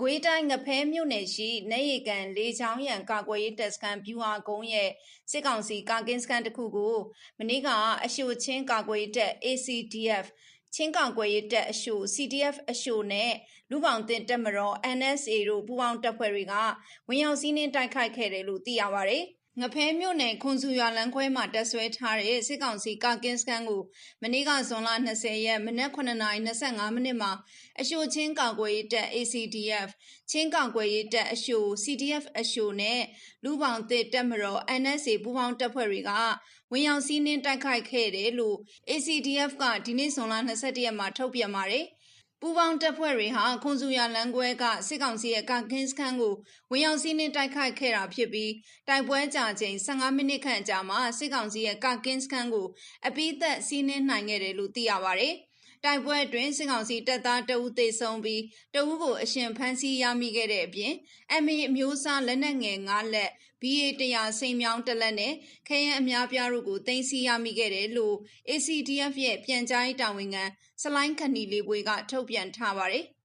ကွေးတိုင်းငဖဲမြို့နယ်ရှိနေရီကန်လေချောင်းရံကာကွယ်ရေးတပ်စခန်းဗျူဟာကုန်းရဲ့စစ်ကောင်စီကာကင်းစခန်းတစ်ခုကိုမနေ့ကအရှိုချင်းကာကွယ်ရေးတပ် ACDF ချင်းကောင်ကွယ်ရေးတပ်အရှို CDF အရှိုနဲ့လူပောင်တင်တပ်မတော် NSA တို့ပူးပေါင်းတပ်ဖွဲ့တွေကဝင်ရောက်စီးနင်းတိုက်ခိုက်ခဲ့တယ်လို့သိရပါဗျ။ ငဖဲမြို့နယ်ခွန်စုရွာလမ်းခွဲမှာတပ်ဆွဲထားတဲ့စစ်ကောင်စီကာကင်းစခန်းကိုမနေ့ကဇွန်လ20ရက်မနက်9:25မိနစ်မှာအရှိုချင်းကာကွယ်ရေးတပ် ACDF ချင်းကာကွယ်ရေးတပ်အရှို CDF အရှိုနဲ့လူပောင်တစ်တပ်မတော် NSA ပူးပေါင်းတပ်ဖွဲ့တွေကဝင်ရောက်စီးနင်းတိုက်ခိုက်ခဲ့တယ်လို့ ACDF ကဒီနေ့ဇွန်လ21ရက်မှာထုတ်ပြန်ပါတယ်။ ပူပေါင်းတပ်ဖွဲ့တွေဟာခွန်စုရလန်ကွဲကစစ်ကောင်စီရဲ့ကကင်းစခန်းကိုဝင်ရောက်စီးနင်းတိုက်ခိုက်ခဲ့တာဖြစ်ပြီးတိုက်ပွဲကြာချိန်15မိနစ်ခန့်ကြာမှစစ်ကောင်စီရဲ့ကကင်းစခန်းကိုအပိသက်စီးနင်းနိုင်ခဲ့တယ်လို့သိရပါဗျ။ တိုက်ပွဲအတွင်းစစ်ကောင်စီတပ်သားတအုပ်သေဆုံးပြီးတအုပ်ကိုအရှင်ဖမ်းဆီးရမိခဲ့တဲ့အပြင် MA အမျိုးအစားလက်နက်ငယ်9လက် BA 100စိန်မြောင်းတစ်လက်နဲ့ခရမ်းအများပြားတို့ကိုတင်စီရမိခဲ့တယ်လို့ ACDF ရဲ့ပြန်ကြားရေးတာဝန်ခံစလိုင်းခဏီလေးပွေကထုတ်ပြန်ထားပါတယ်။